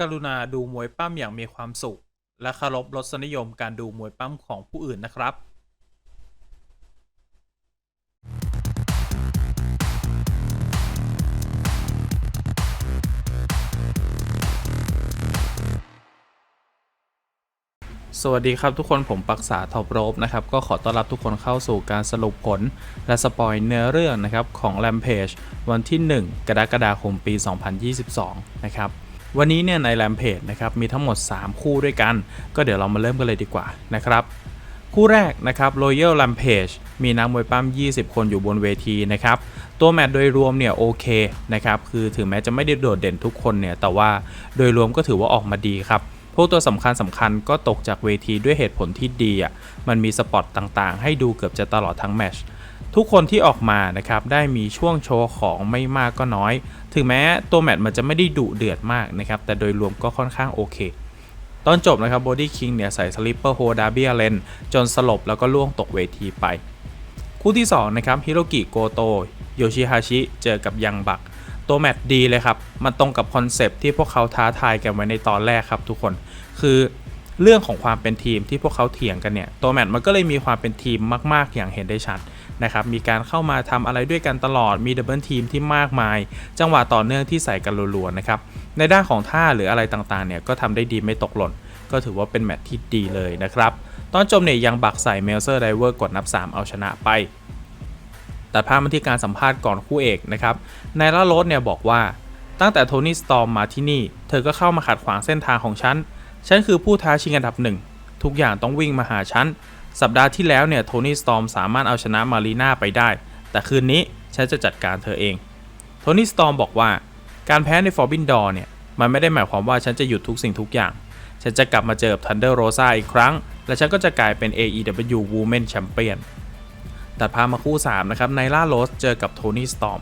กรุณาดูมวยปั้มอย่างมีความสุข และเคารพรสนิยมการดูมวยปั้มของผู้อื่นนะครับสวัสดีครับทุกคนผมปักษาท็อปโรบนะครับ ก็ขอต้อนรับทุกคนเข้าสู่การสรุปผล และสปอยเนื้อเรื่องนะครับ ของ Rampage วันที่ 1 กรกฎาคมปี 2022 นะครับ วันนี้เนี่ยใน Rampage นะครับมีทั้งหมด 3 คู่ด้วยกัน ก็เดี๋ยวเรามาเริ่มกันเลยดีกว่านะครับคู่แรกนะครับ Royal Rampage มีนักมวยปั้ม 20 คนอยู่บนเวทีนะครับ ตัวแมตช์โดยรวมเนี่ยโอเคนะครับ คือถึงแม้จะไม่ได้โดดเด่นทุกคนเนี่ย แต่ว่าโดยรวมก็ถือว่าออกมาดีครับ พวกตัวสำคัญสำคัญก็ตกจากเวทีด้วยเหตุผลที่ดีอะ มันมีสปอตต่างๆ ให้ดูเกือบจะตลอดทั้งแมตช์ทุกคนที่ออกมานะครับ ได้มีช่วงโชว์ของไม่มากก็น้อย ถึงแม้ตัวแมตช์มันจะไม่ได้ดุเดือดมากนะครับ แต่โดยรวมก็ค่อนข้างโอเค ตอนจบนะครับ Body King เนี่ยใส่สลิปเปอร์โฮดาเบียเลนจนสลบแล้วก็ล่วงตกเวทีไป คู่ที่ 2 นะครับฮิโรกิโกโตโยชิฮาชิเจอกับยังบัก ตัวแมตช์ดีเลยครับ มันตรงกับคอนเซปที่พวกเขาท้าทายกันไว้ในตอนแรกครับทุกคนคือเรื่องของความเป็นทีมที่พวกเขาเถียงกันเนี่ย ตัวแมตช์มันก็เลยมีความเป็นทีมมาก ๆ อย่างเห็นได้ชัด นะครับมีการเข้ามาทำอะไรด้วยกันตลอดมีดับเบิลทีมที่มากมาย จังหวะต่อเนื่องที่ใส่กันรัวๆนะครับในด้านของท่าหรืออะไรต่างๆเนี่ยก็ทำได้ดีไม่ตกหล่น ก็ถือว่าเป็นแมตช์ที่ดีเลยนะครับตอนจบเนี่ยยังบักใส่เมลเซอร์ไดเวอร์กดนับ 3 เอาชนะไปตัดภาพมาที่การสัมภาษณ์ก่อนคู่เอกนะครับนายลาโรสเนี่ยบอกว่า ตั้งแต่โทนี่สตอมมาที่นี่ เธอก็เข้ามาขัดขวางเส้นทางของฉัน ฉันคือผู้ท้าชิงอันดับหนึ่ง ทุกอย่างต้องวิ่งมาหาฉัน สัปดาห์ที่แล้วเนี่ยโทนี่สตอมสามารถเอาชนะมารีนาไปได้ แต่คืนนี้ฉันจะจัดการเธอเอง โทนี่สตอมบอกว่าการแพ้ในฟอร์บินดอร์เนี่ยมันไม่ได้หมายความว่าฉันจะหยุดทุกสิ่งทุกอย่าง ฉันจะกลับมาเจอกับ Thunder Rosa อีกครั้ง และฉันก็จะกลายเป็น AEW Women Champion ตัดพามาคู่ 3 นะครับไนล่าโรสเจอกับโทนี่สตอม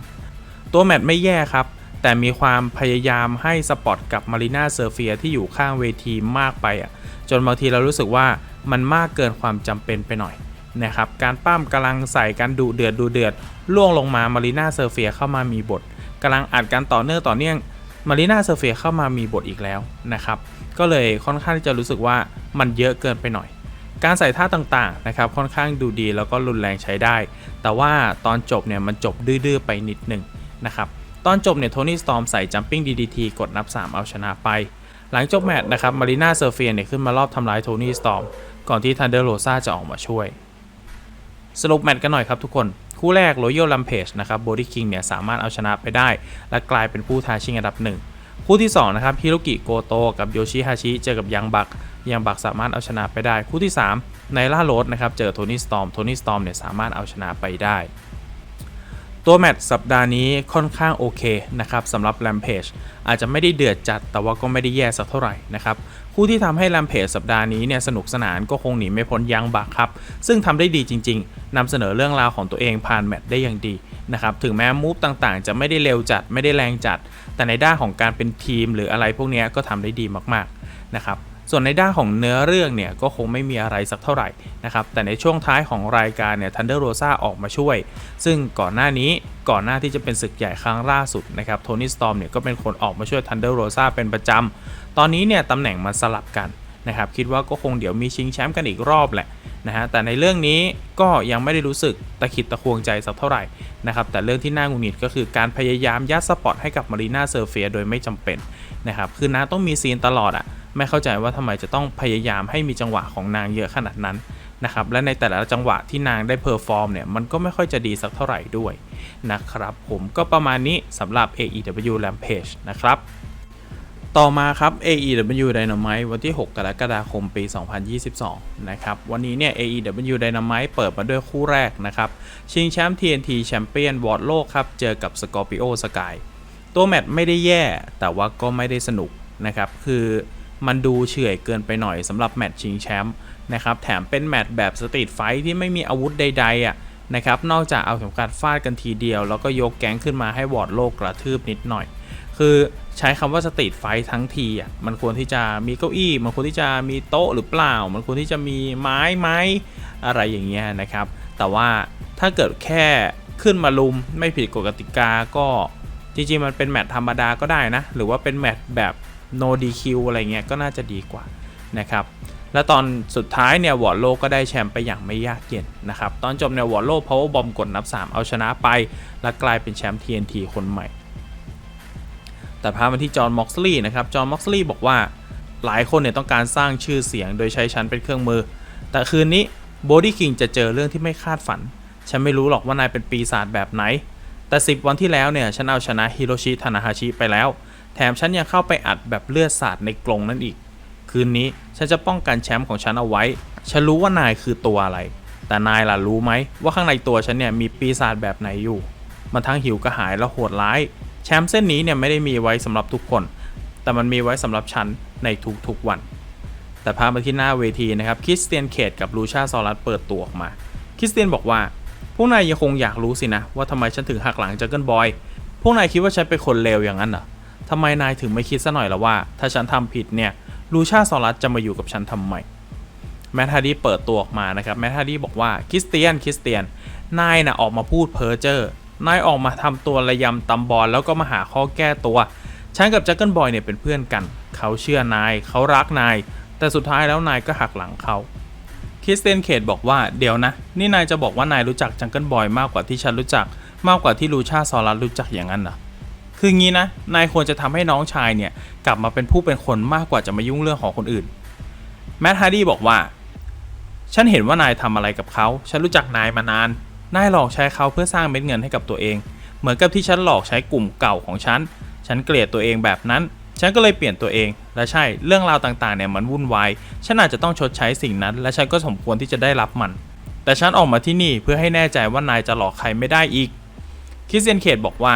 ตัวแมตช์ไม่แย่ครับ แต่มีความพยายามให้สปอตกับมารีนาเซอร์เฟียที่อยู่ข้างเวทีมากไปอะจนบางทีเรารู้สึกว่า มันมากเกินความจำเป็นไปหน่อยนะครับการปั้มกำลังใส่กันดูเดือดดูเดือดล่วงลงมามารีนาเซอร์เฟียเข้ามามีบทกำลังอัดกันต่อเนื่องต่อเนื่องมารีนาเซอร์เฟียเข้ามามีบทอีกแล้วนะครับก็เลยค่อนข้างที่จะรู้สึกว่ามันเยอะเกินไปหน่อย การใส่ท่าต่างๆนะครับค่อนข้างดูดีแล้วก็รุนแรงใช้ได้ แต่ว่าตอนจบเนี่ยมันจบดื้อๆไปนิดหนึ่งนะครับตอนจบเนี่ยโทนี่สตอมใส่ Jumping DDT กดนับ 3 เอาชนะไป หลังจบแมตช์นะครับมารีนาเซอร์เฟียเนี่ยขึ้นมารอบทำร้ายโทนี่สตอม ก่อนที่ทันเดอร์โรซาจะออกมาช่วย สรุปแมตช์กันหน่อยครับทุกคน คู่แรก Royal Rampage นะครับ Body King เนี่ยสามารถเอาชนะไปได้ และกลายเป็นผู้ท้าชิงอันดับหนึ่งคู่ที่2นะครับฮิโรกิโกโตกับโยชิฮาชิเจอกับยังบักยังบักสามารถเอาชนะไปได้ คู่ที่3ในล่าโรสนะครับเจอโทนี่สตอมโทนี่สตอมเนี่ยสามารถเอาชนะไปได้ ตัวแมตช์สัปดาห์นี้ค่อนข้างโอเคนะครับสำหรับ Rampage อาจจะไม่ได้เดือดจัดแต่ว่าก็ไม่ได้แย่สักเท่าไหร่นะครับ คู่ที่ทำให้ลัมเพจสัปดาห์นี้เนี่ยสนุกสนานก็คงหนีไม่พ้นยังบักครับ ซึ่งทำได้ดีจริง ๆนำเสนอเรื่องราวของตัวเองผ่านแมตช์ได้อย่างดีนะครับถึงแม้มูฟต่างๆ จะไม่ได้เร็วจัดไม่ได้แรงจัด แต่ในด้านของการเป็นทีมหรืออะไรพวกนี้ก็ทำได้ดีมากๆนะครับ ส่วนในด้านของเนื้อเรื่องเนี่ยก็คงไม่มีอะไรสักเท่าไหร่นะครับแต่ในช่วงท้ายของรายการเนี่ยทันเดอร์โรซาออกมาช่วย ซึ่งก่อนหน้านี้ก่อนหน้าที่จะเป็นศึกใหญ่ครั้งล่าสุดนะครับโทนี่สตอมเนี่ยก็เป็นคนออกมาช่วยทันเดอร์โรซาเป็นประจำตอนนี้เนี่ยตำแหน่งมันสลับกันนะครับคิดว่าก็คงเดี๋ยวมีชิงแชมป์กันอีกรอบแหละนะฮะแต่ในเรื่องนี้ก็ยังไม่ได้รู้สึกตะขิดตะควงใจสักเท่าไหร่นะครับแต่เรื่องที่น่าหงุดหงิดก็คือการพยายามยัดสปอตให้กับมารีนาเซอร์เฟียโดยไม่จำเป็นนะครับคือนาต้องมีซีนตลอดอะ ไม่เข้าใจว่าทำไมจะต้องพยายามให้มีจังหวะของนางเยอะขนาดนั้นนะครับและในแต่ละจังหวะที่นางได้เพอร์ฟอร์มเนี่ยมันก็ไม่ค่อยจะดีสักเท่าไหร่ด้วยนะครับผมก็ประมาณนี้สำหรับ AEW Rampage นะครับต่อมาครับ AEW Dynamite วันที่ 6 กรกฎาคม ปี 2022 นะครับ วันนี้เนี่ย AEW Dynamite เปิดมาด้วยคู่แรกนะครับ ชิงแชมป์ TNT แชมเปี้ยนวอร์ดโลกครับ เจอกับ Scorpio Sky ตัวแมตช์ไม่ได้แย่ แต่ว่าก็ไม่ได้สนุกนะครับ คือ มันดูเฉื่อยเกินไปหน่อยสำหรับแมตช์ชิงแชมป์นะครับแถมเป็นแมตช์แบบสตรีทไฟท์ที่ไม่มีอาวุธใดๆอะนะครับนอกจากเอาเข็มขัดฟาดกันทีเดียว แล้วก็ยกแก๊งขึ้นมาให้วอร์ดโลกกระทืบนิดหน่อย คือใช้คำว่าสตรีทไฟท์ทั้งทีอะมันควรที่จะมีเก้าอี้ มันควรที่จะมีโต๊ะหรือเปล่า มันควรที่จะมีไม้ไม้อะไรอย่างเงี้ยนะครับ แต่ว่าถ้าเกิดแค่ขึ้นมาลุมไม่ผิดกฎกติกาก็จริงๆมันเป็นแมตช์ธรรมดาก็ได้นะ หรือว่าเป็นแมตช์แบบ no DQ อะไรเงี้ยก็น่าจะดีกว่านะครับและตอนสุดท้ายเนี่ยวอร์โลก็ได้แชมป์ไปอย่างไม่ยากเย็นนะครับ ตอนจบเนี่ยวอร์โลพาวเวอร์บอมกดนับ 3 เอาชนะไป และกลายเป็นแชมป์ TNT คนใหม่ แต่พามาที่จอห์นม็อกซ์ลีย์นะครับ จอห์นม็อกซ์ลีย์บอกว่าหลายคนเนี่ยต้องการสร้างชื่อเสียงโดยใช้ฉันเป็นเครื่องมือ แต่คืนนี้โบดี้คิงจะเจอเรื่องที่ไม่คาดฝัน ฉันไม่รู้หรอกว่านายเป็นปีศาจแบบไหน แต่ 10 วันที่แล้วเนี่ยฉันเอาชนะฮิโรชิทานาฮาชิไปแล้ว แถมฉันยังเข้าไปอัดแบบเลือดสาดในกรงนั่นอีก คืนนี้ฉันจะป้องกันแชมป์ของฉันเอาไว้ ฉันรู้ว่านายคือตัวอะไร แต่นายล่ะรู้ไหมว่าข้างในตัวฉันเนี่ยมีปีศาจแบบไหนอยู่ มันทั้งหิวกระหายและโหดร้าย แชมป์เส้นนี้เนี่ยไม่ได้มีไว้สำหรับทุกคน แต่มันมีไว้สำหรับฉันในทุกๆวัน แต่พามาที่หน้าเวทีนะครับคริสเตียนเคดกับลูชาซอรัสเปิดตัวออกมาคริสเตียนบอกว่าพวกนายยังคงอยากรู้สินะว่าทำไมฉันถึงหักหลังจักเกิลบอย พวกนายคิดว่าฉันเป็นคนเลวอย่างนั้นเหรอ ทำไมนายถึงไม่คิดซะหน่อยละว่า ถ้าฉันทำผิดเนี่ยลูชาซอรัสจะมาอยู่กับฉันทำไมแมทฮาร์ดี้เปิดตัวออกมานะครับแมทฮาร์ดี้บอกว่าคริสเตียนคริสเตียนนายนะออกมาพูดเพ้อเจ้อนายออกมาทำตัวระยำตำบอลแล้วก็มาหาข้อแก้ตัวฉันกับแจักเกิลบอยเนี่ยเป็นเพื่อนกัน เขาเชื่อนาย เขารักนาย แต่สุดท้ายแล้วนายก็หักหลังเขาคริสเตียนเคดบอกว่าเดี๋ยวนะ นี่นายจะบอกว่านายรู้จักจังเกิลบอยมากกว่าที่ฉันรู้จัก มากกว่าที่ลูชาซอรัสรู้จักอย่างนั้นเหรอ คืองี้นะ นายควรจะทำให้น้องชายเนี่ย กลับมาเป็นผู้เป็นคนมากกว่าจะมายุ่งเรื่องของคนอื่น แมทฮาร์ดี้บอกว่า ฉันเห็นว่านายทำอะไรกับเขา ฉันรู้จักนายมานาน นายหลอกใช้เขาเพื่อสร้างเม็ดเงินให้กับตัวเอง เหมือนกับที่ฉันหลอกใช้กลุ่มเก่าของฉัน ฉันเกลียดตัวเองแบบนั้น ฉันก็เลยเปลี่ยนตัวเอง และใช่ เรื่องราวต่างๆเนี่ยมันวุ่นวาย ฉันอาจจะต้องชดใช้สิ่งนั้น และฉันก็สมควรที่จะได้รับมัน แต่ฉันออกมาที่นี่เพื่อให้แน่ใจว่านายจะหลอกใครไม่ได้อีก คริสเตียนเคดบอกว่า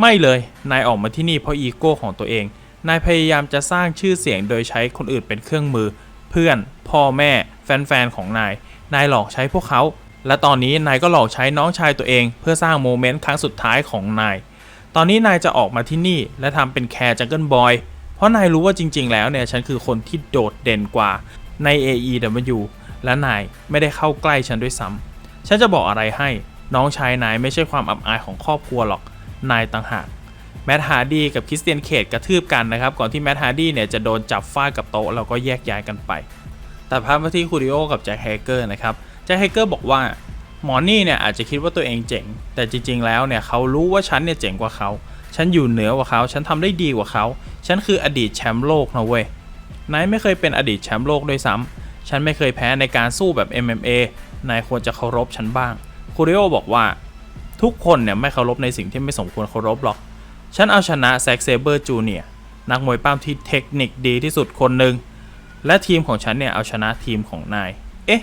ไม่เลย นายออกมาที่นี่เพราะอีโก้ของตัวเอง นายพยายามจะสร้างชื่อเสียงโดยใช้คนอื่นเป็นเครื่องมือ เพื่อน พ่อแม่ แฟนๆของนาย นายหลอกใช้พวกเขา และตอนนี้นายก็หลอกใช้น้องชายตัวเอง เพื่อสร้างโมเมนต์ครั้งสุดท้ายของนาย ตอนนี้นายจะออกมาที่นี่ และทำเป็นแคร์จังเกิลบอย เพราะนายรู้ว่าจริง ๆ แล้วเนี่ยฉันคือคนที่โดดเด่นกว่าใน AEW และนายไม่ได้เข้าใกล้ฉันด้วยซ้ำฉันจะบอกอะไรให้ น้องชายนายไม่ใช่ความอับอายของครอบครัวหรอก นายต่างหากแมตฮาร์ดี้กับคริสเตียนเคดกระทืบกันนะครับ ก่อนที่แมตฮาร์ดี้เนี่ยจะโดนจับฟาดกับโต๊ะแล้วก็แยกย้ายกันไป แต่ภาพมาที่คูริโอกับแจ็คแฮกเกอร์นะครับ แจ็คแฮกเกอร์บอกว่าหมอนี่เนี่ยอาจจะคิดว่าตัวเองเจ๋ง แต่จริง ๆ แล้วเนี่ยเขารู้ว่าฉันเนี่ยเจ๋งกว่าเขา ฉันอยู่เหนือกว่าเขา ฉันทำได้ดีกว่าเขา ฉันคืออดีตแชมป์โลกนะเว้ย นายไม่เคยเป็นอดีตแชมป์โลกด้วยซ้ำฉันไม่เคยแพ้ในการสู้แบบ MMA นายควรจะเคารพฉันบ้าง คูริโอบอกว่า ทุกคนเนี่ยไม่เคารพในสิ่งที่ไม่สมควรเคารพหรอก ฉันเอาชนะแซ็กเซเบอร์จูเนียนักมวยปล้ำที่เทคนิคดีที่สุดคนหนึ่ง และทีมของฉันเนี่ยเอาชนะทีมของนาย เอ๊ะ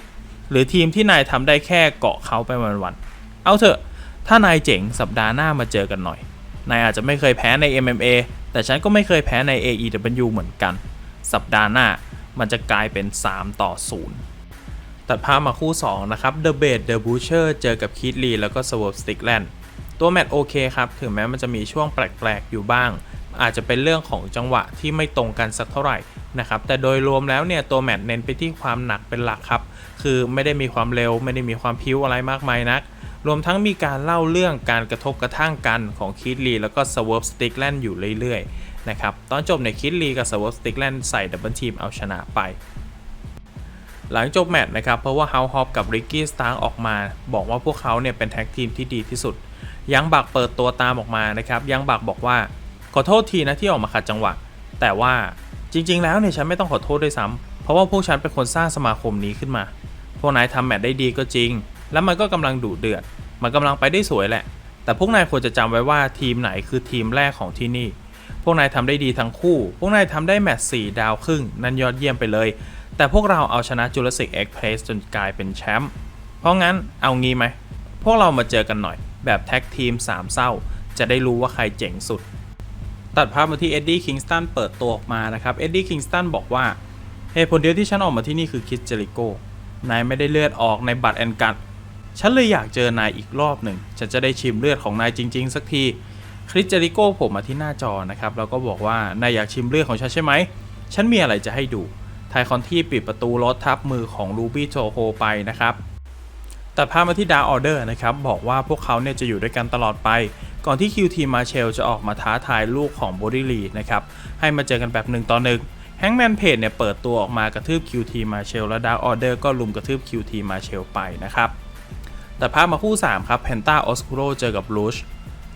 หรือทีมที่นายทำได้แค่เกาะเขาไปวันๆ เอาเถอะ ถ้านายเจ๋งสัปดาห์หน้ามาเจอกันหน่อย นายอาจจะไม่เคยแพ้ใน MMA แต่ฉันก็ไม่เคยแพ้ใน AEW เหมือนกัน สัปดาห์หน้ามันจะกลายเป็น 3 ต่อ 0 ตัดภาพมาคู่ 2 นะครับ The b a d The Butcher เจอกับคีดลีแล้วก็ Swerve Strickland ตัวแมตช์โอเคครับ ถึงแม้มันจะมีช่วงแปลกๆ อยู่บ้าง อาจจะเป็นเรื่องของจังหวะที่ไม่ตรงกันสักเท่าไหร่นะครับ แต่โดยรวมแล้วเนี่ยตัวแมตช์เน้นไปที่ความหนักเป็นหลักครับ คือไม่ได้มีความเร็วไม่ได้มีความพิ้วอะไรมากมายนัก รวมทั้งมีการเล่าเรื่องการกระทบกระทั่งกันของคีดลีแล้วก็ Swerve Strickland อยู่เรื่อยๆนะครับ ตอนจบเนี่ยคีดลีกับ Swerve Strickland ใส่ดับเบิลทีมเอาชนะไป หลังจบแมตช์นะครับ เพราะว่าเฮาฮอปกับริกกี้สตาร์ออกมา บอกว่าพวกเขาเนี่ยเป็นแท็กทีมที่ดีที่สุด ยังบักเปิดตัวตามออกมานะครับ ยังบักบอกว่า ขอโทษทีนะที่ออกมาขัดจังหวะ แต่ว่าจริง ๆ แล้วเนี่ยฉันไม่ต้องขอโทษด้วยซ้ำเพราะว่าพวกฉันเป็นคนสร้างสมาคมนี้ขึ้นมา พวกนายทำแมตช์ได้ดีก็จริง แล้วมันก็กำลังดุเดือด มันกำลังไปได้สวยแหละ แต่พวกนายควรจะจำไว้ว่าทีมไหนคือทีมแรกของที่นี่พวกนายทำได้ดีทั้งคู่ พวกนายทำได้แมตช์4ดาวครึ่ง นั่นยอดเยี่ยมไปเลย แต่พวกเราเอาชนะจูเลสิกเอ็กเพรสจนกลายเป็นแชมป์ เพราะงั้นเอางี้ไหม พวกเรามาเจอกันหน่อย แบบแท็กทีม3เศร้า จะได้รู้ว่าใครเจ๋งสุด ตัดภาพมาที่เอ็ดดี้คิงสตันเปิดตัวออกมานะครับ เอ็ดดี้คิงสตันบอกว่าเหตุผลเดียวที่ฉันออกมาที่นี่คือคิดเจริโก นายไม่ได้เลือดออกในบัตรแอนกัดฉันเลยอยากเจอนายอีกรอบหนึ่งฉันจะได้ชิมเลือดของนายจริง ๆ สักทีคริสเจริโก้ผมมาที่หน้าจอนะครับแล้วก็บอกว่านายอยากชิมเลือดของฉันใช่ไหม ฉันมีอะไรจะให้ดู ไทคอนที่ปิดประตูรถทับมือของลูบี้โจโฮไปนะครับแต่พาพมาที่ดาออเดอร์นะครับบอกว่าพวกเขาเนี่ยจะอยู่ด้วยกันตลอดไป ก่อนที่ QT Marshall จะออกมาท้าทายลูกของ b o d y Lee นะครับให้มาเจอกันแบบหนึ่งต่อหนึ่งแฮงแมนเพจเนี่ยเปิดตัวออกมากระทืบ QT Marshall และ Dark Order ก็ลุมกระทืบ QT Marshall ไปนะครับแต่ภาพมาคู่ 3 ครับ Penta Oscuro เจอกับ Luch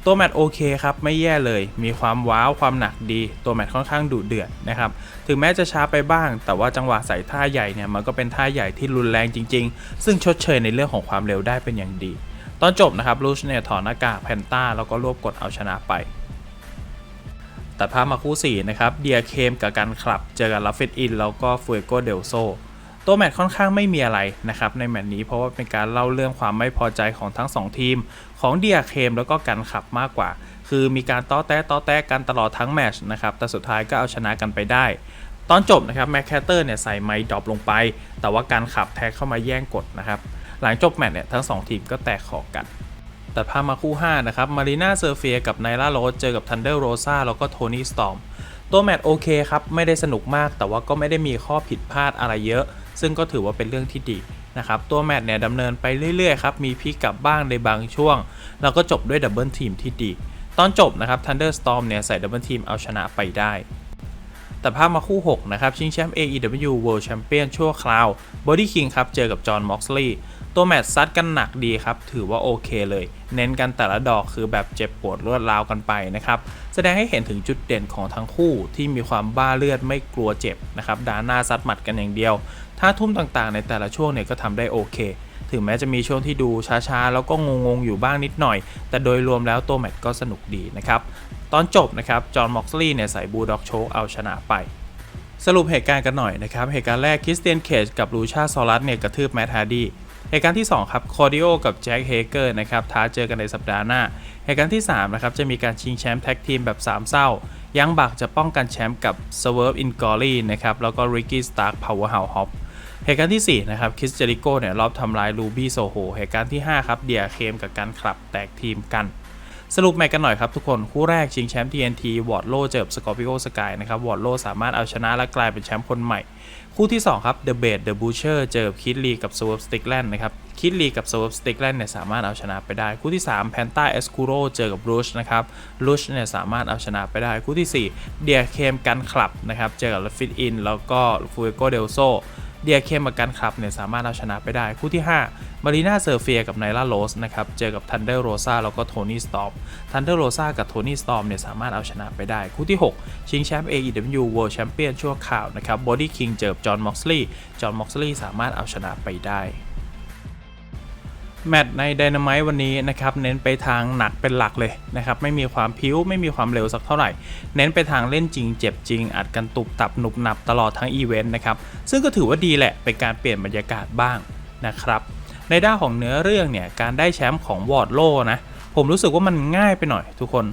ตัวแมตช์โอเคครับไม่แย่เลย มีความว้าวความหนักดี ตัวแมตช์ค่อนข้างดุเดือดนะครับถึงแม้จะช้าไปบ้าง แต่ว่าจังหวะใส่ท่าใหญ่เนี่ยมันก็เป็นท่าใหญ่ที่รุนแรงจริง ๆ ซึ่งชดเชยในเรื่องของความเร็วได้เป็นอย่างดี ตอนจบนะครับลูชเนี่ยถอดหน้ากากแพนต้าแล้วก็รวบกดเอาชนะไปแต่ภาพมาคู่4นะครับเดียเคมกับการคลับ เจอกับลัฟเฟตอินแล้วก็ฟูเอโกเดลโซตัวแมตช์ค่อนข้างไม่มีอะไรนะครับในแมตช์นี้เพราะว่าเป็นการเล่าเรื่องความไม่พอใจของทั้ง 2 ทีม ของเดียเคมแล้วก็การขับมากกว่า คือมีการต้อแต้ต้อแต้กันตลอดทั้งแมตช์นะครับ แต่สุดท้ายก็เอาชนะกันไปได้ ตอนจบนะครับแมคแคตเตอร์เนี่ยใส่ไมดรอปลงไป แต่ว่าการขับแท็กเข้ามาแย่งกดนะครับ หลังจบแมตช์เนี่ยทั้ง 2 ทีมก็แตกขอกันตัดภาพมาคู่ 5 นะครับ มารีนาเซอร์เฟียกับไนล่าโรสเจอกับทันเดอร์โรซาแล้วก็โทนี่สตอมตัวแมตช์โอเคครับ ไม่ได้สนุกมาก แต่ว่าก็ไม่ได้มีข้อผิดพลาดอะไรเยอะ ซึ่งก็ถือว่าเป็นเรื่องที่ดี นะครับตัวแมตช์เนี่ยดำเนินไปเรื่อยๆครับมีพลิกกลับบ้างในบางช่วง แล้วก็จบด้วยดับเบิลทีมที่ดี ตอนจบนะครับทันเดอร์สตอมเนี่ยใส่ดับเบิลทีมเอาชนะไปได้แต่ภาพมาคู่ 6 นะครับ ชิงแชมป์ AEW World Champion ชั่วคราว Body King ครับ เจอกับจอห์นม็อกซ์ลีย์ตัวแมตช์ซัดกันหนักดีครับ ถือว่าโอเคเลย เน้นกันแต่ละดอกคือแบบเจ็บปวดรวดราวกันไปนะครับ แสดงให้เห็นถึงจุดเด่นของทั้งคู่ที่มีความบ้าเลือดไม่กลัวเจ็บนะครับดาหน้าซัดหมัดกันอย่างเดียว ท่าทุ่มต่างๆ ในแต่ละช่วงเนี่ยก็ทำได้โอเค ถึงแม้จะมีช่วงที่ดูช้าๆ แล้วก็งงๆ อยู่บ้างนิดหน่อย แต่โดยรวมแล้วตัวแมตช์ก็สนุกดีนะครับ ตอนจบนะครับ จอห์น ม็อกซ์ลีย์เนี่ยใส่บูลด็อกโชกเอาชนะไปสรุปเหตุการณ์กันหน่อยนะครับ เหตุการณ์แรกคริสเตียนเคจกับลูชาซอรัสเนี่ยกระทืบแมทฮาร์ดีเหตุการณ์ที่ 2 ครับ คอร์ดิโอกับแจ็คเฮเกอร์นะครับท้าเจอกันในสัปดาห์หน้า เหตุการณ์ที่ 3 นะครับ จะมีการชิงแชมป์แท็กทีมแบบ 3 เศร้า ยังบักจะป้องกันแชมป์กับ s w e r v e in g o l y นะครับ แล้วก็ Ricky Stark Powerhouse Hop เหตุการณ์ที่ 4 นะครับคิสเจริโก้เนี่ยรอบทำลายลูบี้โซโฮเหตุการณ์ที่ 5 ครับเดียเคมกับการคลับแตกทีมกัน สรุปแมตช์กันหน่อยครับทุกคน คู่แรกชิงแชมป์ TNT วอร์ดโลเจอกับสกอร์ปิโอสกายนะครับวอร์ดโลสามารถเอาชนะและกลายเป็นแชมป์คนใหม่ คู่ที่ 2 ครับ The b a d The Butcher เจอกับคิดลีกับ s w e r v e Stickland นะครับคิดลีกับ s w e r v e Stickland เนี่ยสามารถเอาชนะไปได้ คู่ที่3 Panta Escuro เจอกับ Rush นะครับ Rush เนี่ยสามารถเอาชนะไปได้ คู่ที่4เดียเคมกันคลับนะครับเจอกับ Fit In แล้วก็ Fuego del Sol เดี เดียเคมกับกันคลับเนี่ยสามารถเอาชนะไปได้ คู่ที่ 5 มารีนาเซอร์เฟียกับไนล่าโรสนะครับ เจอกับทันเดอร์โรซาแล้วก็โทนี่สตอมทันเดอร์โรซากับโทนี่สตอมเนี่ยสามารถเอาชนะไปได้ คู่ที่ 6 ชิงแชมป์ AEW World Champion ชั่วข่าวนะครับบอดี้คิงเจอบจอห์นม็อกซ์ลีย์จอห์นม็อกซ์ลีย์สามารถเอาชนะไปได้ แมตช์ใน Dynamite วันนี้นะครับเน้นไปทางหนักเป็นหลักเลยนะครับไม่มีความพิ้วไม่มีความเร็วสักเท่าไหร่ เน้นไปทางเล่นจริงเจ็บจริง อัดกันตุบตับหนุบหนับตลอดทั้งอีเวนต์นะครับซึ่งก็ถือว่าดีแหละเป็นการเปลี่ยนบรรยากาศบ้างนะครับในด้านของเนื้อเรื่องเนี่ยการได้แชมป์ของวอร์ดโลนะผมรู้สึกว่ามันง่ายไปหน่อยทุกคน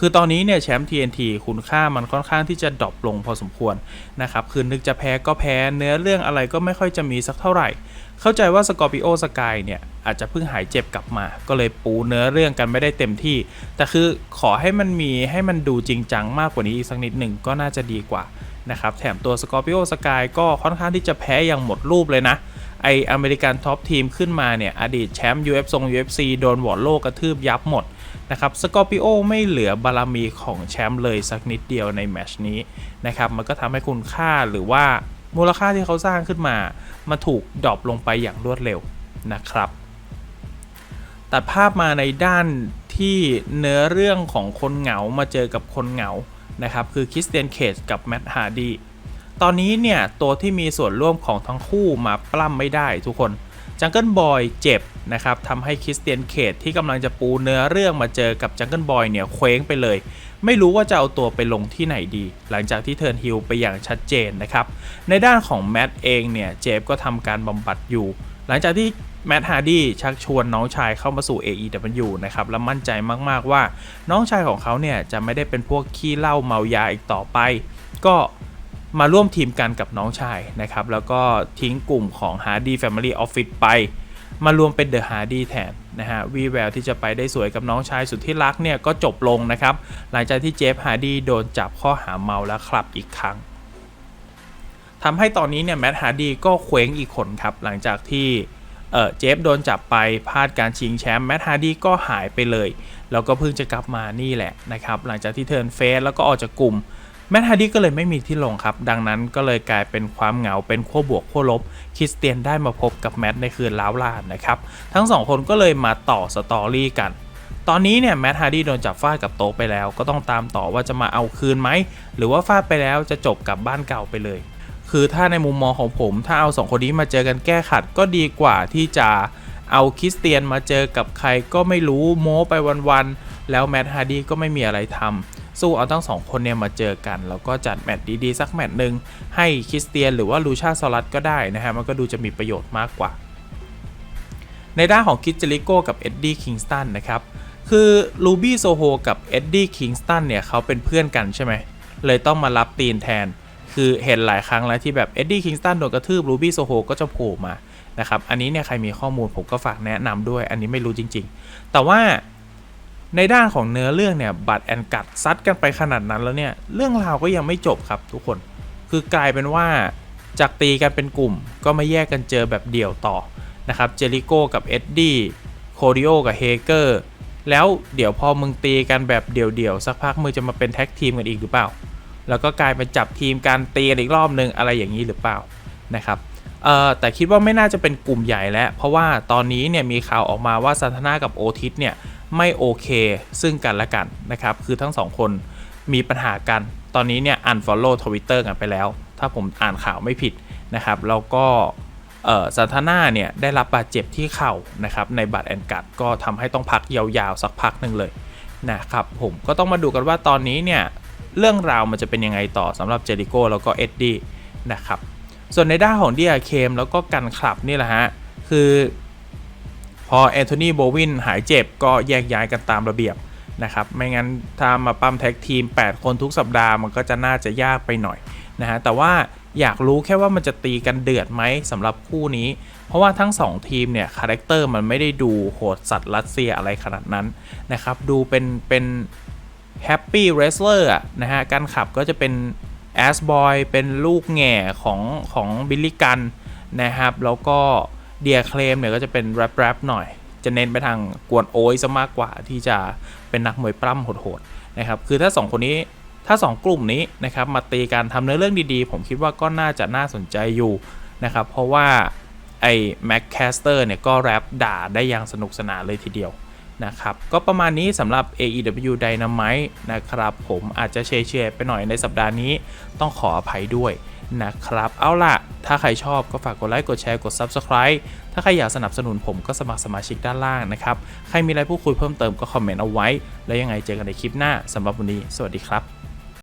คือตอนนี้เนี่ยแชมป์ TNT คุณค่ามันค่อนข้างที่จะดรอปลงพอสมควรนะครับคือนึกจะแพ้ก็แพ้เนื้อเรื่องอะไรก็ไม่ค่อยจะมีสักเท่าไหร่ เข้าใจว่าสกอร์ปิโอสกายเนี่ยอาจจะเพิ่งหายเจ็บกลับมา ก็เลยปูเนื้อเรื่องกันไม่ได้เต็มที่ แต่คือขอให้มันมีให้มันดูจริงจังมากกว่านี้อีกสักนิดหนึ่งก็น่าจะดีกว่านะครับ แถมตัวสกอร์ปิโอสกายก็ค่อนข้างที่จะแพ้อย่างหมดรูปเลยนะ ไออเมริกันท็อปทีมขึ้นมาเนี่ย อดีตแชมป์ UFC ทรง UFC โดนวอร์โลกระทืบยับหมดนะครับสกอร์ปิโอไม่เหลือบารมีของแชมป์เลยสักนิดเดียวในแมชนี้นะครับ มันก็ทำให้คุณค่าหรือว่า มูลค่าที่เขาสร้างขึ้นมามาถูกดรอปลงไปอย่างรวดเร็วนะครับ ตัดภาพมาในด้านที่เนื้อเรื่องของคนเหงามาเจอกับคนเหงานะครับ คือคริสเตียนเคจกับแมตต์ฮาร์ดีตอนนี้เนี่ย ตัวที่มีส่วนร่วมของทั้งคู่มาปล้ำไม่ได้ทุกคนจังเกิลบอยเจ็บนะครับทำให้คริสเตียนเคทที่กำลังจะปูเนื้อเรื่องมาเจอกับจังเกิลบอยเนี่ยเคว้งไปเลย ไม่รู้ว่าจะเอาตัวไปลงที่ไหนดี หลังจากที่เทิร์นฮิลไปอย่างชัดเจนนะครับ ในด้านของแมตเองเนี่ยเจฟก็ทำการบำบัดอยู่ หลังจากที่แมตฮาร์ดี้ชักชวนน้องชายเข้ามาสู่ AEW นะครับและมั่นใจมากๆว่าน้องชายของเขาเนี่ยจะไม่ได้เป็นพวกขี้เหล้าเมายาอีกต่อไป ก็มาร่วมทีมกันกับน้องชายนะครับแล้วก็ทิ้งกลุ่มของ Hardy Family Office ไป มารวมเป็น The Hardy แทนนะฮะวีแววที่จะไปได้สวยกับน้องชายสุดที่รักเนี่ยก็จบลงนะครับ หลังจากที่เจฟฮาร์ดีโดนจับข้อหาเมาและคลับอีกครั้งทำให้ตอนนี้เนี่ยแมตต์ฮาร์ดีก็เคว้งอีกคนครับ หลังจากที่เออเจฟโดนจับไปพลาดการชิงแชมป์แมตต์ฮาร์ดีก็หายไปเลย แล้วก็เพิ่งจะกลับมานี่แหละนะครับ หลังจากที่เทิร์นเฟสแล้วก็ออกจากกลุ่ม แมตต์ฮาร์ดี้ก็เลยไม่มีที่ลงครับ ดังนั้นก็เลยกลายเป็นความเหงาเป็นขั้วบวกขั้วลบ คริสเตียนได้มาพบกับแมตต์ในคืนล้าวลานนะครับ ทั้งสองคนก็เลยมาต่อสตอรี่กัน ตอนนี้เนี่ยแมตต์ฮาร์ดี้โดนจับฟาดกับโต๊ะไปแล้ว ก็ต้องตามต่อว่าจะมาเอาคืนไหม หรือว่าฟาดไปแล้วจะจบกับบ้านเก่าไปเลย คือถ้าในมุมมองของผมถ้าเอาสองคนนี้มาเจอกันแก้ขัดก็ดีกว่าที่จะเอาคริสเตียนมาเจอกับใครก็ไม่รู้โม้ไปวันๆแล้วแมตต์ฮาร์ดี้ก็ไม่มีอะไรทำ สู้เอาทั้งสองคนเนี่ยมาเจอกัน แล้วก็จัดแมตช์ดีๆ สักแมตช์หนึ่งให้คริสเตียนหรือว่าลูชาซอลัสก็ได้นะฮะมันก็ดูจะมีประโยชน์มากกว่า ในด้านของคิดเจริโกกับเอ็ดดี้คิงสตันนะครับคือลูบี้โซโฮกับเอ็ดดี้คิงสตันเนี่ยเขาเป็นเพื่อนกันใช่ไหมเลยต้องมารับตีนแทน คือเห็นหลายครั้งแล้วที่แบบเอ็ดดี้คิงสตันโดนกระทืบลูบี้โซโฮก็จะโผล่มานะครับอันนี้เนี่ยใครมีข้อมูลผมก็ฝากแนะนำด้วย อันนี้ไม่รู้จริง ๆ แต่ว่า ในด้านของเนื้อเรื่องเนี่ยบัตแอนกัดซัดกันไปขนาดนั้นแล้วเนี่ยเรื่องราวก็ยังไม่จบครับทุกคน คือกลายเป็นว่าจากตีกันเป็นกลุ่ม ก็มาแยกกันเจอแบบเดี่ยวต่อนะครับเจริโก้กับเอ็ดดี้โคดิโอกับเฮเกอร์แล้วเดี๋ยวพอมึงตีกันแบบเดี่ยวๆสักพักมึงจะมาเป็นแท็กทีมกันอีกหรือเปล่า แล้วก็กลายเป็นจับทีมการตีกันอีกรอบนึงอะไรอย่างนี้หรือเปล่า นะครับเอ่อแต่คิดว่าไม่น่าจะเป็นกลุ่มใหญ่แล้ว เพราะว่าตอนนี้เนี่ยมีข่าวออกมาว่าซันทนากับโอทิสเนี่ยไม่โอเคซึ่งกันและกันนะครับ คือทั้งสองคนมีปัญหากัน ตอนนี้เนี่ย unfollow Twitter กันไปแล้ว ถ้าผมอ่านข่าวไม่ผิดนะครับ แล้วก็เอ่อซานทนาเนี่ยได้รับบาดเจ็บที่เข่านะครับในบัตรแอนกัดก็ทำให้ต้องพักยาวๆ สักพักหนึ่งเลยนะครับผมก็ต้องมาดูกันว่าตอนนี้เนี่ยเรื่องราวมันจะเป็นยังไงต่อสำหรับเจริโก้แล้วก็เอ็ดดี้นะครับ ส่วนในด้านของเดียเคมแล้วก็กันคลับนี่แหละฮะ คือพอแอนโทนีโบวินหายเจ็บก็แยกย้ายกันตามระเบียบนะครับ ไม่งั้นถ้ามาปั้มแท็กทีม 8 คนทุกสัปดาห์มันก็จะน่าจะยากไปหน่อยนะฮะ แต่ว่าอยากรู้แค่ว่ามันจะตีกันเดือดไหมสำหรับคู่นี้ เพราะว่าทั้ง 2 ทีมเนี่ยคาแรคเตอร์มันไม่ได้ดูโหดสัตว์รัสเซียอะไรขนาดนั้นนะครับ ดูเป็นเป็นแฮปปี้เรสเลอร์นะฮะ การขับก็จะเป็น แอสบอยเป็นลูกแง่ของของบิลลี่กันนะครับ แล้วก็เดียเคลมเนี่ยก็จะเป็นแรปๆหน่อย จะเน้นไปทางกวนโอยซะมากกว่าที่จะเป็นนักมวยปล้ำโหดๆนะครับ คือถ้า 2 คนนี้ถ้า 2 กลุ่มนี้นะครับมาตีกันทำเนื้อเรื่องดีๆ ผมคิดว่าก็น่าจะน่าสนใจอยู่นะครับ เพราะว่าไอ้แม็กแคสเตอร์เนี่ยก็แรปด่าได้อย่างสนุกสนานเลยทีเดียว นะครับ ก็ประมาณนี้สำหรับ AEW Dynamite นะครับ ผมอาจจะเชียร์ไปหน่อยในสัปดาห์นี้ต้องขออภัยด้วยนะครับ เอาล่ะ ถ้าใครชอบก็ฝากกดไลค์ กดแชร์ กด Subscribe ถ้าใครอยากสนับสนุนผมก็สมัครสมาชิกด้านล่างนะครับ ใครมีอะไรพูดคุยเพิ่มเติมก็คอมเมนต์เอาไว้ แล้วยังไงเจอกันในคลิปหน้าสำหรับวันนี้ สวัสดีครับ